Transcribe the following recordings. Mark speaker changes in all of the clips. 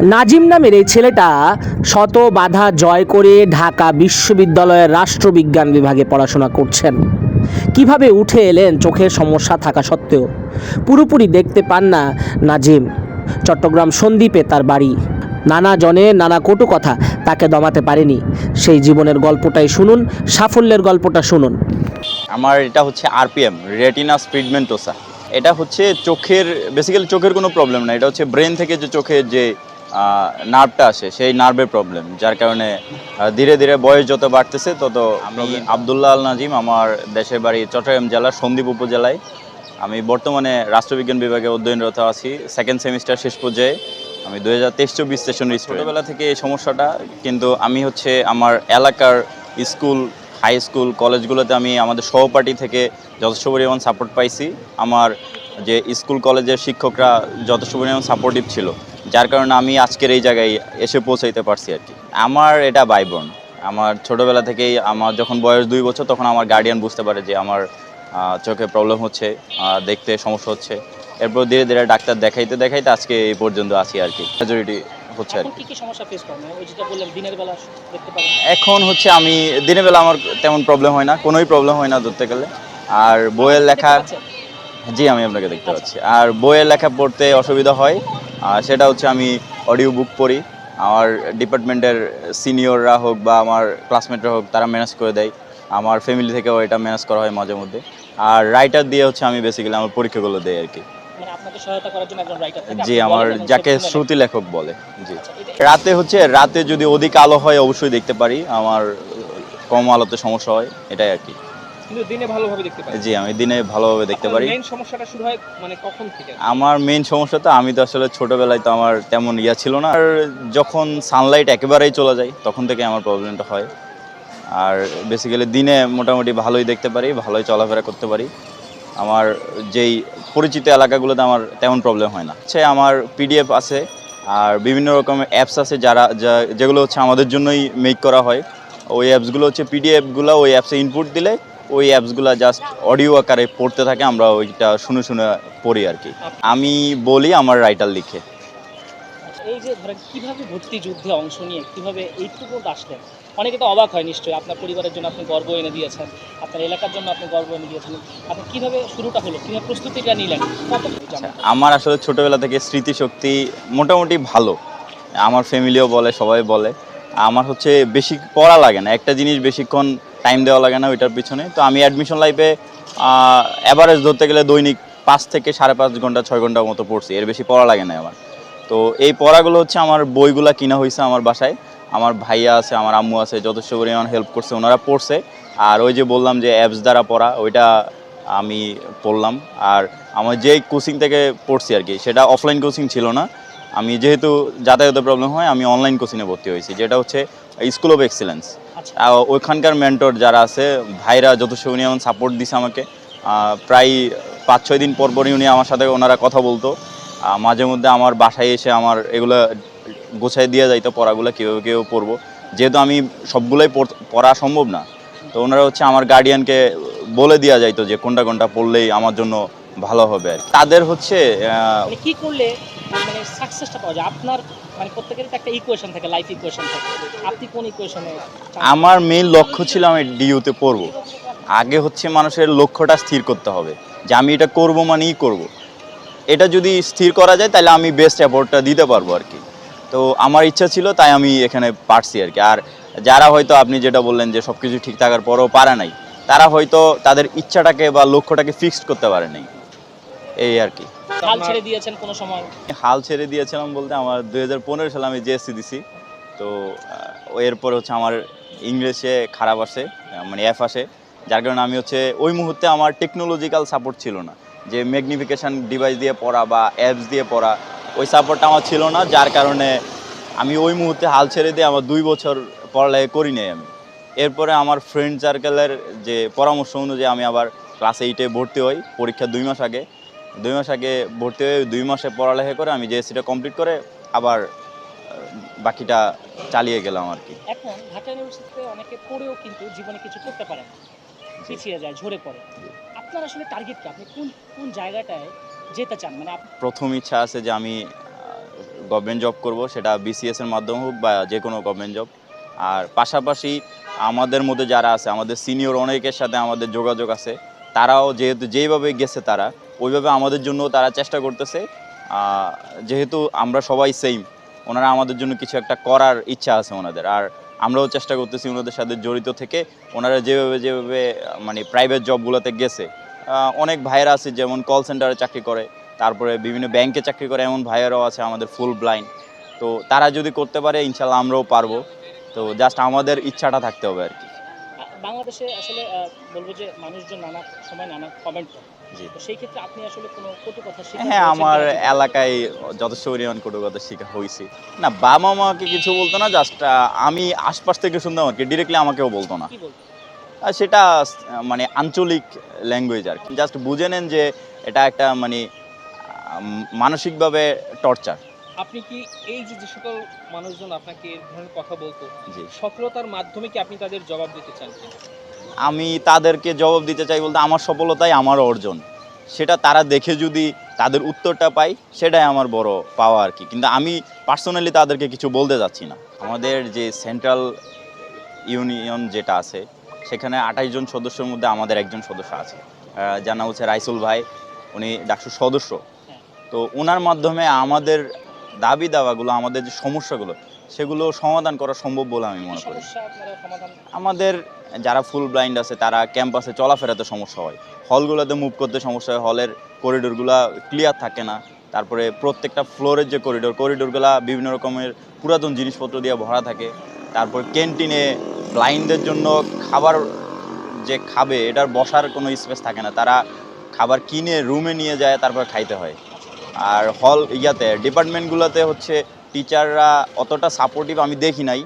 Speaker 1: নাজিম নামের এই ছেলেটা শত বাধা জয় করে ঢাকা বিশ্ববিদ্যালয়ের রাষ্ট্রবিজ্ঞান বিভাগে পড়াশোনা করছেন। কীভাবে উঠে এলেন চোখের সমস্যা থাকা সত্ত্বেও? পুরোপুরি দেখতে পান না নাজিম। চট্টগ্রাম সন্দ্বীপে তার বাড়ি। নানা জনে নানা কটু কথা তাকে দমাতে পারেনি। সেই জীবনের গল্পটাই শুনুন, সাফল্যের গল্পটা শুনুন।
Speaker 2: আমার এটা হচ্ছে আরপিএম, রেটিনা স্পিডমেন্টোসা এটা হচ্ছে চোখের বেসিক্যালি চোখের কোনো প্রবলেম না। এটা হচ্ছে ব্রেন থেকে যে চোখের যে নার্ভটা আসে সেই নার্ভের প্রবলেম যার কারণে ধীরে ধীরে বয়স যত বাড়তেছে তত আমি আবদুল্লাহ আল নাজিম আমার দেশের বাড়ি চট্টগ্রাম জেলার সন্দ্বীপ উপজেলায়। আমি বর্তমানে রাষ্ট্রবিজ্ঞান বিভাগে অধ্যয়নরত আছি সেকেন্ড সেমিস্টার শেষ পর্যায়ে। আমি দু হাজার তেইশ চব্বিশ সেশনের ছোটোবেলা থেকে এই সমস্যাটা কিন্তু আমি হচ্ছে আমার এলাকার স্কুল হাই স্কুল কলেজগুলোতে আমি আমাদের সহপাঠী থেকে যথেষ্ট পরিমাণ সাপোর্ট পাইছি। আমার যে স্কুল কলেজের শিক্ষকরা যথেষ্ট পরিমাণ সাপোর্টিভ ছিল। যার কারণে আমি আজকের এই জায়গায় এসে পৌঁছাইতে পারছি আর কি। আমার এটা ভাই বোন আমার ছোটোবেলা থেকেই আমার যখন বয়স দুই বছর তখন আমার গার্ডিয়ান বুঝতে পারে যে আমার চোখে প্রবলেম হচ্ছে দেখতে সমস্যা হচ্ছে। এরপর ধীরে ধীরে ডাক্তার দেখাইতে দেখাইতে আজকে এই পর্যন্ত আছি আর কি। মেজরিটি হচ্ছে আর কি।
Speaker 3: কি কি সমস্যা ফেস করেন? ওই যেটা বললাম দিনের বেলা দেখতে পারেন।
Speaker 2: এখন হচ্ছে আমি দিনের বেলা আমার তেমন প্রবলেম হয় না কোনোই প্রবলেম হয় না ধরতে গেলে। আর বইয়ের লেখা জি আমি আপনাকে দেখতে পাচ্ছি। আর বইয়ের লেখা পড়তে অসুবিধা হয়। সেটা হচ্ছে আমি অডিও বুক পড়ি। আমার ডিপার্টমেন্টের সিনিয়ররা হোক বা আমার ক্লাসমেটরা হোক তারা ম্যানেজ করে দেয়। আমার ফ্যামিলি থেকেও এটা ম্যানেজ করা হয় মাঝে মধ্যে। আর রাইটার দিয়ে হচ্ছে আমি বেসিক্যালি আমার পরীক্ষাগুলো দেই আর কি।
Speaker 3: মানে
Speaker 2: জি আমার যাকে শ্রুতি লেখক বলে জি।
Speaker 3: আচ্ছা,
Speaker 2: রাতে হচ্ছে রাতে যদি অধিক আলো হয় অবশ্যই দেখতে পারি। আমার কম আলোতে সমস্যা হয় এটাই আর কি।
Speaker 3: কিন্তু দিনে ভালোভাবে দেখতে পারেন
Speaker 2: জি আমি দিনে ভালোভাবে দেখতে পারি।
Speaker 3: মেইন সমস্যাটা শুরু হয় মানে কখন থেকে?
Speaker 2: আমার মেইন সমস্যা তো আমি তো আসলে ছোটবেলায় তো আমার তেমন ইয়া ছিল না। আর যখন সানলাইট একেবারেই চলে যায় তখন থেকে আমার প্রবলেমটা হয়। আর বেসিক্যালি দিনে মোটামুটি ভালোই দেখতে পারি ভালোই চলাফেরা করতে পারি। আমার যেই পরিচিত এলাকাগুলোতে আমার তেমন প্রবলেম হয় না। হচ্ছে আমার পিডিএফ আছে আর বিভিন্ন রকমের অ্যাপস আছে যারা যা- যেগুলো হচ্ছে আমাদের জন্যই মেক করা হয়। ওই অ্যাপসগুলো হচ্ছে পিডিএফগুলো ওই অ্যাপসে ইনপুট দিলে ওই অ্যাপসগুলো জাস্ট অডিও আকারে পড়তে থাকে আমরা ওইটা শুনে শুনে পড়ি আর কি। আমি বলি আমার রাইটার লিখে।
Speaker 3: এই যে ধরেন কীভাবে ভর্তি যুদ্ধে অংশ নিয়ে কীভাবে এইটুকু আসলেন? অনেকে তো অবাক হয় নিশ্চয়ই আপনার পরিবারের জন্য আপনি গর্ব এনে দিয়েছেন আপনার এলাকার জন্য আপনি গর্ব এনে দিয়েছেন। আপনি কীভাবে শুরুটা হলো কীভাবে প্রস্তুতিটা নিলেন
Speaker 2: আচ্ছা, আমার আসলে ছোটবেলা থেকে স্মৃতিশক্তি মোটামুটি ভালো। আমার ফ্যামিলিও বলে সবাই বলে। আমার হচ্ছে বেশি পড়া লাগে না একটা জিনিস বেশিক্ষণ টাইম দেওয়া লাগে না ওইটার পিছনে। তো আমি অ্যাডমিশন লাইফে অ্যাভারেজ ধরতে গেলে দৈনিক পাঁচ থেকে সাড়ে পাঁচ ঘণ্টা, ছয় ঘণ্টার মতো পড়ছি। এর বেশি পড়া লাগে না আমার। তো এই পড়াগুলো হচ্ছে আমার বইগুলো কিনা হয়েছে আমার বাসায়। আমার ভাইয়া আছে, আমার আম্মু আছে, যথেষ্ট পরিমাণ হেল্প করছে, ওনারা পড়ছে। আর ওই যে বললাম যে অ্যাপস দ্বারা পড়া, ওইটা আমি পড়লাম। আর আমার যে কোচিং থেকে পড়ছি আর কি, সেটা অফলাইন কোচিং ছিল না। আমি যেহেতু যাতায়াতের প্রবলেম হয়, আমি অনলাইন কোচিংয়ে ভর্তি হয়েছি। যেটা হচ্ছে স্কুল অফ এক্সেলেন্স ওইখানকার মেন্টর যারা আছে ভাইরা যথেষ্ট উনি এমন সাপোর্ট দিছে আমাকে। প্রায় পাঁচ ছয় দিন পর পরই উনি আমার সাথে ওনারা কথা বলতো। মাঝে মধ্যে আমার বাসায় এসে আমার এগুলো গোছায় দিয়ে যাইতো পড়াগুলো কীভাবে কীভাবে পড়ব। যেহেতু আমি সবগুলোই পড়- সম্ভব না তো ওনারা হচ্ছে আমার গার্ডিয়ানকে বলে দেওয়া যাইতো যে কোনটা কোনটা পড়লেই আমার জন্য ভালো হবে আর কি। তাদের হচ্ছে
Speaker 3: মানে কি করলে মানে সাকসেসটা পাওয়া যায়। আপনার মানে প্রত্যেকেরই তো একটা ইকুয়েশন থাকে লাইফ ইকুয়েশন থাকে। আপনি কোন ইকুয়েশনে
Speaker 2: আমার মেইন লক্ষ্য ছিল আমি ডিইউতে পড়ব। আগে হচ্ছে মানুষের লক্ষ্যটা স্থির করতে হবে। যে আমি এটা করব মানেই করব। এটা যদি স্থির করা যায়, তাহলে আমি বেস্ট অ্যাপোর্টটা দিতে পারব আর কি। তো আমার ইচ্ছা ছিল, তাই আমি এখানে পারছি আর কি। আর যারা হয়তো আপনি যেটা বললেন যে সব কিছু ঠিক থাকার পরেও পারে নাই, তারা হয়তো তাদের ইচ্ছাটাকে বা লক্ষ্যটাকে ফিক্সড করতে পারে নাই। এই আর কি।
Speaker 3: হাল ছেড়ে দিয়েছেন কোনো সময়?
Speaker 2: হাল ছেড়ে দিয়েছিলাম বলতে আমার দুই হাজার পনেরো সালে আমি জিএসসি দিছি। তো এরপর হচ্ছে আমার ইংলিশে খারাপ আসে মানে এফ আসে যার কারণে আমি হচ্ছে ওই মুহূর্তে আমার টেকনোলজিক্যাল সাপোর্ট ছিল না। যে ম্যাগনিফিকেশান ডিভাইস দিয়ে পড়া বা অ্যাপস দিয়ে পড়া ওই সাপোর্টটা আমার ছিল না যার কারণে আমি ওই মুহূর্তে হাল ছেড়ে দিয়ে আমার দুই বছর পড়ালেখা করি নাই আমি। এরপরে আমার ফ্রেন্ড সার্কেলের যে পরামর্শ অনুযায়ী আমি আবার ক্লাস এইটে ভর্তি হই পরীক্ষা দুই মাস আগে। দুই মাস আগে ভর্তি হয়ে দুই মাসে পড়ালেখা করে আমি জেএসসিটা কমপ্লিট করে আবার বাকিটা চালিয়ে গেলাম আর কি।
Speaker 3: এখন ঢাকা ইউনিভার্সিটিতে অনেকে পড়েও কিন্তু জীবনে কিছু করতে পারে না। পিছিয়ে যায় ঝরে পড়ে। আপনার আসলে টার্গেট কি? আপনি কোন কোন জায়গাটায় যেতে চান? মানে
Speaker 2: প্রথম ইচ্ছা আছে যে আমি গভর্নমেন্ট জব করব সেটা বিসিএস এর মাধ্যমে হোক বা যে কোনো গভর্নমেন্ট জব আর পাশাপাশি আমাদের মধ্যে যারা আছে আমাদের সিনিয়র অনেকের সাথে আমাদের যোগাযোগ আছে তারাও যেহেতু যেইভাবে গেছে তারা ওইভাবে আমাদের জন্য তারা চেষ্টা করতেছে। যেহেতু আমরা সবাই সেম ওনারা আমাদের জন্য কিছু একটা করার ইচ্ছা আছে ওনাদের। আর আমরাও চেষ্টা করতেছি ওনাদের সাথে জড়িত থেকে। ওনারা যেভাবে যেভাবে মানে প্রাইভেট জবগুলোতে গেছে অনেক ভাইয়েরা আছে যেমন কল সেন্টারে চাকরি করে, তারপরে বিভিন্ন ব্যাংকে চাকরি করে, এমন ভাইয়েরাও আছে আমাদের ফুল ব্লাইন্ড তো তারা যদি করতে পারে ইনশাল্লাহ আমরাও পারব। তো জাস্ট আমাদের ইচ্ছাটা থাকতে হবে আর কি।
Speaker 3: বাংলাদেশে আসলে বলব যে মানুষজন নানা সময় নানা কমেন্ট করে।
Speaker 2: জি।
Speaker 3: তো সেই ক্ষেত্রে আপনি আসলে কোনো কটু কথা
Speaker 2: হ্যাঁ আমার এলাকায় যথেষ্ট পরিমাণ হয়েছি। না বাবা মাকে কিছু বলতো না জাস্ট আমি আশপাশ থেকে শুনতাম আর কি ডিরেক্টলি আমাকেও বলতো না। আর সেটা মানে আঞ্চলিক ল্যাঙ্গুয়েজ আর কি। জাস্ট বুঝে নেন যে এটা একটা মানে মানসিকভাবে টর্চার
Speaker 4: আপনি কি এই যে যে সকল মানুষজন আপনাকে এই ধরনের কথা বলতো সফলতার মাধ্যমে কি আপনি তাদের জবাব দিতে চান
Speaker 2: আমি তাদেরকে জবাব দিতে চাই বলতে আমার সফলতাই আমার অর্জন। সেটা তারা দেখে যদি তাদের উত্তরটা পাই সেটাই আমার বড় পাওয়া আর কি। কিন্তু আমি পার্সোনালি তাদেরকে কিছু বলতে যাচ্ছি না। আমাদের যে সেন্ট্রাল ইউনিয়ন যেটা আছে সেখানে আঠাশ জন সদস্যের মধ্যে আমাদের একজন সদস্য আছে। নাম হচ্ছে রাইসুল ভাই। উনি ডাকসুর সদস্য। তো ওনার মাধ্যমে আমাদের দাবি দাওয়াগুলো আমাদের যে সমস্যাগুলো সেগুলো সমাধান করা সম্ভব বলে আমি মনে করি। আমাদের যারা ফুল ব্লাইন্ড আছে তারা ক্যাম্পাসে চলাফেরাতে সমস্যা হয়। হলগুলোতে মুভ করতে সমস্যা হয় হলের করিডোরগুলো ক্লিয়ার থাকে না। তারপরে প্রত্যেকটা ফ্লোরের যে করিডোর করিডোরগুলো বিভিন্ন রকমের পুরাতন জিনিসপত্র দিয়ে ভরা থাকে। তারপর ক্যান্টিনে ব্লাইন্ডদের জন্য খাবার যে খাবে এটার বসার কোনো স্পেস থাকে না। তারা খাবার কিনে রুমে নিয়ে যায় তারপর খাইতে হয়। আর হল ইয়াতে ডিপার্টমেন্টগুলোতে হচ্ছে টিচাররা অতটা সাপোর্টিভ আমি দেখি নাই।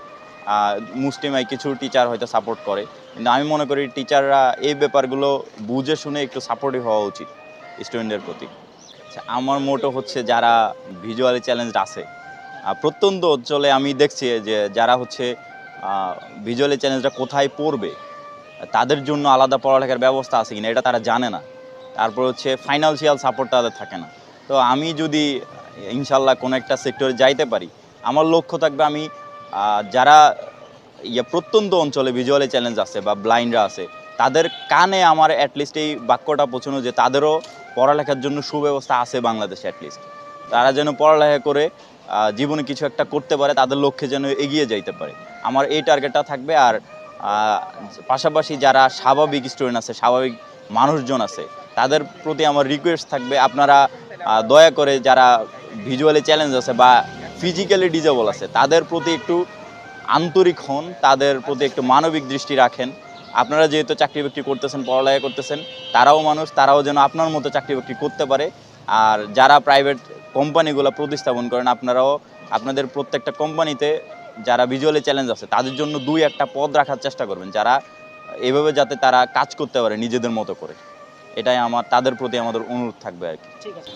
Speaker 2: মুসলিমাই কিছু টিচার হয়তো সাপোর্ট করে। কিন্তু আমি মনে করি টিচাররা এই ব্যাপারগুলো বুঝে শুনে একটু সাপোর্টিভ হওয়া উচিত স্টুডেন্টের প্রতি। আচ্ছা, আমার মোটো হচ্ছে যারা ভিজুয়ালি চ্যালেঞ্জ আছে। প্রত্যন্ত অঞ্চলে আমি দেখছি যে যারা হচ্ছে ভিজুয়ালি চ্যালেঞ্জটা কোথায় পড়বে তাদের জন্য আলাদা পড়ালেখার ব্যবস্থা আছে কিনা এটা তারা জানে না। তারপর হচ্ছে ফাইন্যান্সিয়াল সাপোর্ট তাদের থাকে না। তো আমি যদি, ইনশাল্লাহ কোনো একটা সেক্টরে যাইতে পারি, আমার লক্ষ্য থাকবে আমি যারা ইয়ে প্রত্যন্ত অঞ্চলে ভিজুয়ালি চ্যালেঞ্জ আছে বা ব্লাইন্ডরা আছে, তাদের কানে আমার অ্যাটলিস্ট এই বাক্যটা পৌঁছানো যে তাদেরও পড়ালেখার জন্য সুব্যবস্থা আছে বাংলাদেশে অ্যাটলিস্ট তারা যেন পড়ালেখা করে জীবনে কিছু একটা করতে পারে, তাদের লক্ষ্যে যেন এগিয়ে যাইতে পারে। আমার এই টার্গেটটা থাকবে আর পাশাপাশি যারা স্বাভাবিক স্টুডেন্ট আছে, স্বাভাবিক মানুষজন আছে, তাদের প্রতি আমার রিকোয়েস্ট থাকবে আপনারা দয়া করে যারা ভিজুয়ালি চ্যালেঞ্জ আছে বা ফিজিক্যালি ডিজেবল আছে, তাদের প্রতি একটু আন্তরিক হন, তাদের প্রতি একটু মানবিক দৃষ্টি রাখেন। আপনারা যেহেতু চাকরি বাকরি করতেছেন, পড়ালেখা করতেছেন, তারাও মানুষ, তারাও যেন আপনার মতো চাকরি বাকরি করতে পারে। আর যারা প্রাইভেট কোম্পানিগুলো প্রতিস্থাপন করেন, আপনারাও আপনাদের প্রত্যেকটা কোম্পানিতে যারা ভিজুয়ালি চ্যালেঞ্জ আছে, তাদের জন্য দুই একটা পদ রাখার চেষ্টা করবেন, যারা এভাবে যাতে তারা কাজ করতে পারে নিজেদের মতো করে। এটাই আমার তাদের প্রতি আমাদের অনুরোধ থাকবে আর কি।
Speaker 3: ঠিক আছে।